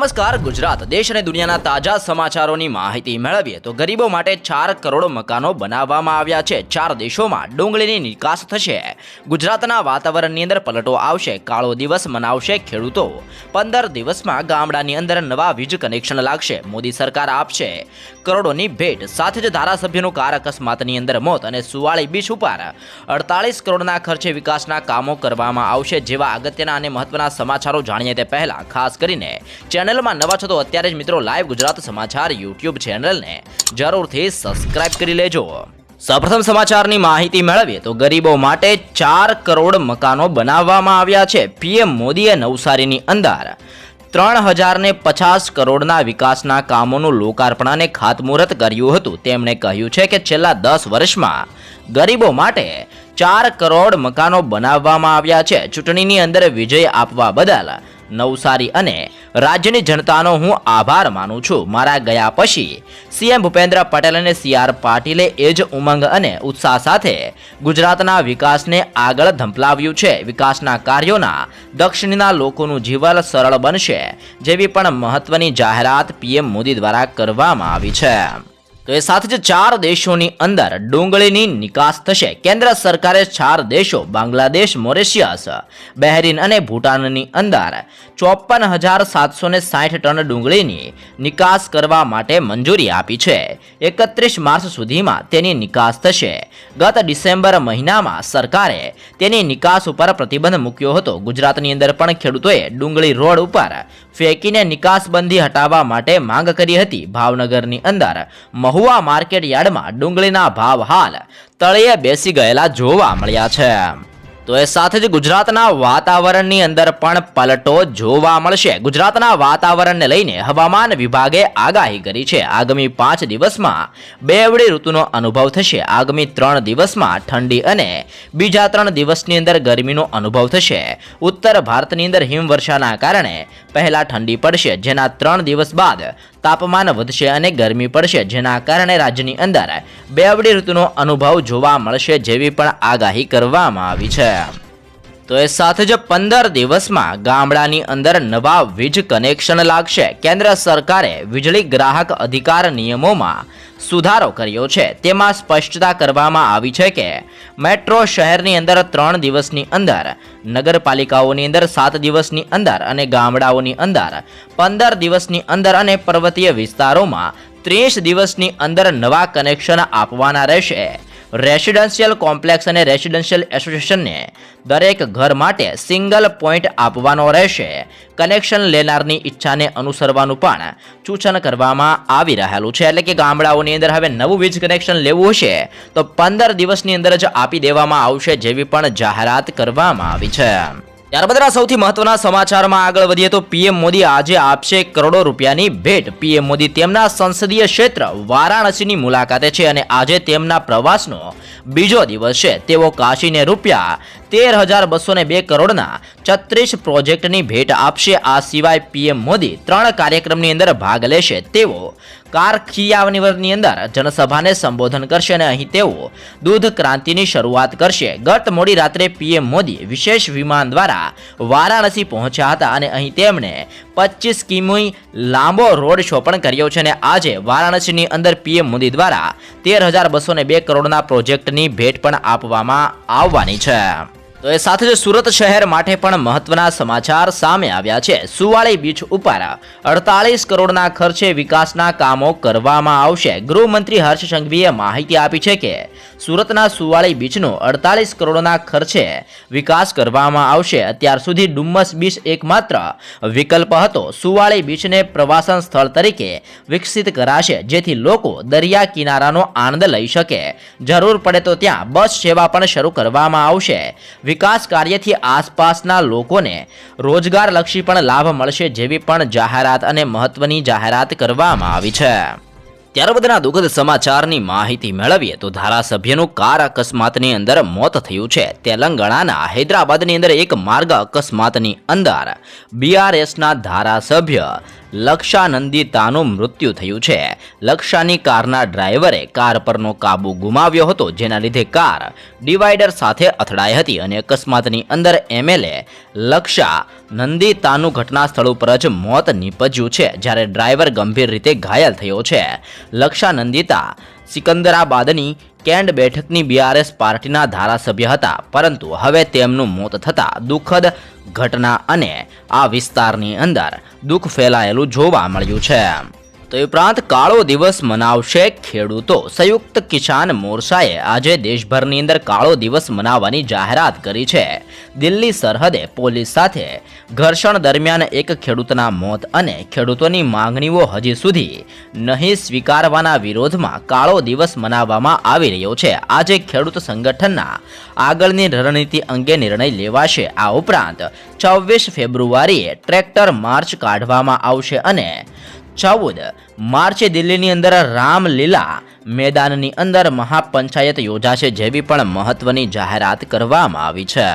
નમસ્કાર, ગુજરાત, દેશ અને દુનિયાના તાજા સમાચારોની માહિતી મેળવીએ તો ગરીબો માટે ચાર કરોડ મકાનો બનાવવામાં આવ્યા છે. ચાર દેશોમાં ડુંગળીની નિકાસ થશે. ગુજરાતના વાતાવરણની અંદર પલટો આવશે, કાળો દિવસ મનાવશે ખેડૂતો. પંદર દિવસમાં ગામડાની અંદર નવા વીજ કનેક્શન લાગશે, મોદી સરકાર આપશે. કરોડોની ભેટ, સાથે જ ધારાસભ્યનું કાર અકસ્માતની અંદર મોત અને સુવાળી બીચ ઉપર અડતાલીસ કરોડના ખર્ચે વિકાસના કામો કરવામાં આવશે જેવા અગત્યના અને મહત્વના સમાચારો જાણીએ તે પહેલા, ખાસ કરીને ચેનલમાં નવા છો તો અત્યારે જ મિત્રો લાઈવ ગુજરાત સમાચાર યુટ્યુબ ચેનલને જરૂરથી સબસ્ક્રાઇબ કરી લેજો. સૌપ્રથમ સમાચારની માહિતી મેળવીએ તો ગરીબો માટે ચાર કરોડ મકાનો બનાવવામાં આવ્યા છે. પીએમ મોદીએ નવસારીની અંદર ત્રણ હજારને પચાસ કરોડના વિકાસના કામોનું લોકાર્પણ અને ખાતમુહૂર્ત કર્યું હતું. તેમણે કહ્યું છે કે છેલ્લા દસ વર્ષમાં ગરીબો માટે ચાર કરોડ મકાનો બનાવવામાં આવ્યા છે. ચૂંટણીની અંદર વિજય આપવા બદલ નવસારી અને રાજ્યની જનતાનો હું આભાર માનું છું. મારા ગયા પછી સીએમ ભૂપેન્દ્ર પટેલ અને સી આર પાટીલે એ જ ઉમંગ અને ઉત્સાહ સાથે ગુજરાતના વિકાસને આગળ ધંપલાવ્યું છે. વિકાસના કાર્યોના દક્ષિણના લોકોનું જીવન સરળ બનશે જેવી પણ મહત્વની જાહેરાત પીએમ મોદી દ્વારા કરવામાં આવી છે. તો એ સાથે જ ચાર દેશોની અંદર ડુંગળીની નિકાસ થશે. કેન્દ્ર સરકારે ચાર દેશો, બાંગ્લાદેશ, મોરેશિયસ, બહેરીન અને ભૂટાનની અંદર ચોપન હજાર સાતસો ને સાઠ ટન ડુંગળીની નિકાસ કરવા માટે મંજૂરી આપી છે. એકત્રીસ માર્ચ સુધીમાં તેની નિકાસ થશે. ગત ડિસેમ્બર મહિનામાં સરકારે તેની નિકાસ ઉપર પ્રતિબંધ મૂક્યો હતો. ગુજરાતની અંદર પણ ખેડૂતોએ ડુંગળી રોડ ઉપર ફેંકીને નિકાસબંધી હટાવવા માટે માંગ કરી હતી. ભાવનગરની અંદર મહુવા માર્કેટ યાર્ડમાં ડુંગળીના ભાવ હાલ તળિયે બેસી ગયેલા જોવા મળ્યા છે. તો એ સાથે જ ગુજરાતના વાતાવરણની અંદર પણ પલટો જોવા મળશે. ગુજરાતના વાતાવરણને લઈને હવામાન વિભાગે આગાહી કરી છે. આગામી પાંચ દિવસમાં બેવડી ઋતુનો અનુભવ થશે. આગામી ત્રણ દિવસમાં ઠંડી અને બીજા ત્રણ દિવસની અંદર ગરમીનો અનુભવ થશે. ઉત્તર ભારતની અંદર હિમવર્ષાના કારણે પહેલા ઠંડી પડશે. જેના ત્રણ દિવસ બાદ તાપમાન વધશે અને ગરમી પડશે, જેના કારણે રાજ્યની અંદર બેવડી ઋતુનો અનુભવ જોવા મળશે જેવી પણ આગાહી કરવામાં આવી છે. તો એ સાથે જ પંદર દિવસમાં ગામડાની અંદર નવા વીજ કનેક્શન લાગશે. કેન્દ્ર સરકારે વીજળી ગ્રાહક અધિકાર નિયમોમાં સુધારો કર્યો છે. તેમાં સ્પષ્ટતા કરવામાં આવી છે કે મેટ્રો શહેરની અંદર ત્રણ દિવસની અંદર, નગરપાલિકાઓની અંદર સાત દિવસની અંદર અને ગામડાઓની અંદર પંદર દિવસની અંદર અને પર્વતીય વિસ્તારોમાં ત્રીસ દિવસની અંદર નવા કનેક્શન આપવાના રહેશે. રેસિડેન્શિયલ કોમ્પ્લેક્સ અને રેસિડેન્શિયલ એસોસિએશનને દરેક ઘર માટે સિંગલ પોઈન્ટ આપવાનો રહેશે. કનેક્શન લેનારની ઈચ્છાને અનુસરવાનું પણ સૂચન કરવામાં આવી રહેલું છે. એટલે કે ગામડાઓની અંદર હવે નવું વીજ કનેક્શન લેવું હશે, તો પંદર દિવસની અંદર જ આપી દેવામાં આવશે જેવી પણ જાહેરાત કરવામાં આવી છે. ત્યારબાદના સૌથી મહત્વના સમાચારમાં આગળ વધીએ તો પીએમ મોદી આજે આપશે કરોડો રૂપિયાની ભેટ. પીએમ મોદી તેમના સંસદીય ક્ષેત્ર વારાણસીની મુલાકાતે છે અને આજે તેમના પ્રવાસનો બીજો દિવસ છે. તેઓ કાશીને રૂપિયા તેર હજાર બસો ને બે કરોડના છત્રીસ પ્રોજેક્ટની ભેટ આપશે. આ સિવાય પીએમ મોદી ત્રણ કાર્યક્રમની અંદર ભાગ લેશે. તેઓ કારખિયાવની અંદર જનસભાને સંબોધન કરશે અને અહીં તેઓ દૂધ ક્રાંતિની શરૂઆત કરશે. ગત મોડી રાત્રે પીએમ મોદી વિશેષ વિમાન દ્વારા વારાણસી પહોંચ્યા હતા અને અહીં તેમણે પચીસ કિમી લાંબો રોડ શો પણ કર્યો છે અને આજે વારાણસીની અંદર પીએમ મોદી દ્વારા તેર હજાર બસો બે કરોડના પ્રોજેક્ટની ભેટ પણ આપવામાં આવવાની છે. તો એ સાથે જ સુરત શહેર માટે પણ મહત્વના સમાચાર સામે આવ્યા છે. સુવાળી બીચ ઉપર અડતાલીસ કરોડના ખર્ચે વિકાસના કામો કરવામાં આવશે. ગૃહમંત્રી હર્ષ સંઘવીએ માહિતી આપી છે કે સુરતના સુવાળી બીચનો અડતાલીસ કરોડના ખર્ચે વિકાસ કરવામાં આવશે. અત્યાર સુધી ડુમ્મસ બીચ એકમાત્ર વિકલ્પ હતો. સુવાળી બીચને પ્રવાસન સ્થળ તરીકે વિકસિત કરાશે, જેથી લોકો દરિયા કિનારાનો આનંદ લઈ શકે. જરૂર પડે તો ત્યાં બસ સેવા પણ શરૂ કરવામાં આવશે. વિકાસ કાર્યથી આસપાસના લોકોને રોજગારલક્ષી પણ લાભ મળશે, જેવી પણ જાહેરાત અને મહત્વની જાહેરાત કરવામાં આવી છે. ત્યારબાદના દુઃખદ સમાચારની માહિતી મેળવીએ તો ધારાસભ્યનું કાર અકસ્માતની અંદર મોત થયું છે. તેલંગાણાના હૈદરાબાદની અંદર એક માર્ગ અકસ્માતની અંદર બીઆરએસના ધારાસભ્ય લક્ષાનંદિતાનું મૃત્યુ થયું છે. લક્ષાની કારના ડ્રાઈવરે કાર પરનો કાબુ ગુમાવ્યો હતો, જેના લીધે કાર ડિવાઈડર સાથે અથડાઈ હતી અને અકસ્માતની અંદર એમએલએ લક્ષા નંદિતાનું ઘટના સ્થળ ઉપર જ મોત નીપજ્યું છે, જ્યારે ડ્રાઈવર ગંભીર રીતે ઘાયલ થયો છે. લક્ષા નંદિતા સિકંદરાબાદની કેન્ડ બેઠકની બીઆરએસ પાર્ટીના ધારાસભ્ય હતા, પરંતુ હવે તેમનું મોત થતાં દુઃખદ ઘટના અને આ વિસ્તારની અંદર દુઃખ ફેલાયેલું જોવા મળ્યું છે. તો ઉપરાંત કાળો દિવસ મનાવશે ખેડૂતો. સંયુક્ત કિસાન મોરચાએ આજે દેશભરની અંદર કાળો દિવસ મનાવવાની જાહેરાત કરી છે. દિલ્હી સરહદે પોલીસ સાથે ઘર્ષણ દરમિયાન એક ખેડૂતના મોત અને ખેડૂતોની માંગણીઓ હજી સુધી નહીં સ્વીકારવાના વિરોધમાં કાળો દિવસ મનાવવામાં આવી રહ્યો છે. આજે ખેડૂત સંગઠનના આગળની રણનીતિ અંગે નિર્ણય લેવાશે. આ ઉપરાંત છવ્વીસ ફેબ્રુઆરીએ ટ્રેક્ટર માર્ચ કાઢવામાં આવશે અને ચૌદ માર્ચે દિલ્હીની અંદર રામલીલા મેદાનની અંદર મહાપંચાયત યોજાશે જેવી પણ મહત્વની જાહેરાત કરવામાં આવી છે.